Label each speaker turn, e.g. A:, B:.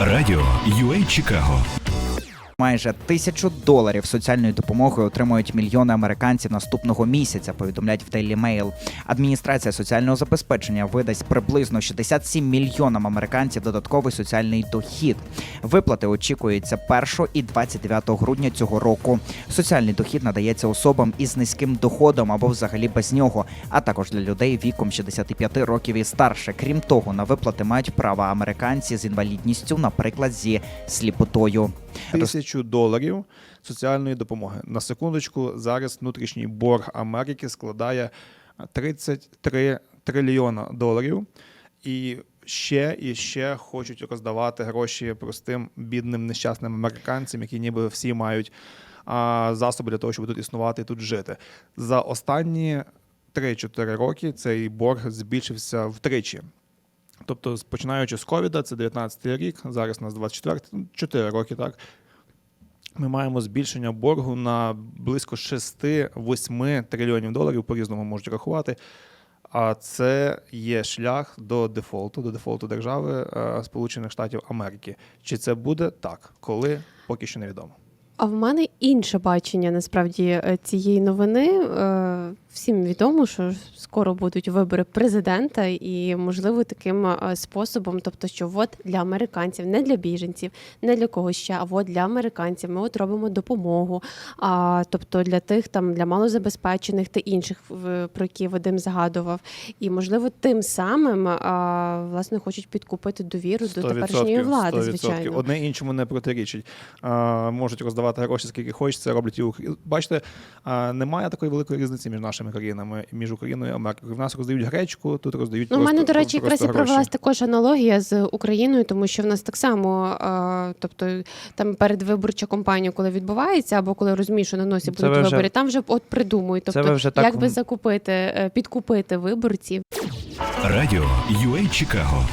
A: Радіо UA Чикаго
B: Майже тисячу доларів соціальної допомоги отримують мільйони американців наступного місяця. Повідомляють в Daily Mail. Адміністрація соціального забезпечення видасть приблизно 67 мільйонам американців додатковий соціальний дохід. Виплати очікуються 1 і 29 грудня цього року. Соціальний дохід надається особам із низьким доходом або взагалі без нього, а також для людей віком 65 років і старше. Крім того, на виплати мають право американці з інвалідністю, наприклад, зі сліпотою.
C: Тисячу доларів соціальної допомоги. На секундочку, зараз внутрішній борг Америки складає 33 трильйона доларів. І ще і ще хочуть роздавати гроші простим бідним нещасним американцям, які ніби всі мають а, засоби для того, щоб тут існувати і тут жити. За останні 3-4 роки цей борг збільшився втричі. Тобто, починаючи з ковіда, це 19 рік, зараз у нас 24, ну, 4 роки, так. Ми маємо збільшення боргу на близько 6-8 трильйонів доларів, по-різному можуть рахувати. А це є шлях до дефолту, до дефолту держави е, Сполучених Штатів Америки. Чи це буде так? Коли? Поки що невідомо.
D: А в мене інше бачення насправді е, цієї новини. Е, Всім відомо, що скоро будуть вибори президента, і можливо таким е, способом, тобто, що от для американців, не для біженців, не для когось ще, а от для американців ми от робимо допомогу. А тобто для тих там для малозабезпечених та інших, про які Вадим згадував. І можливо, тим самим а, власне хочуть підкупити довіру до
C: 100%,
D: теперішньої влади,
C: 100%.
D: звичайно.
C: Одне іншому не протирічить. А, можуть роздавати гроші скільки хочуть, це роблять і Бачите, а, немає такої великої різниці між нашими країнами, між Україною і Америкою. В нас роздають гречку, тут роздають
D: Ну, у мене, до речі, якраз і провелась також аналогія з Україною, тому що в нас так само, а, тобто там передвиборча кампанія, коли відбувається, або коли розумієш, що на носі
B: Це
D: будуть
B: вже-
D: вибори, там вже от придумують. Тобто,
B: ви вже так
D: як би закупити, е, підкупити виборців.
A: Радіо UA Чикаго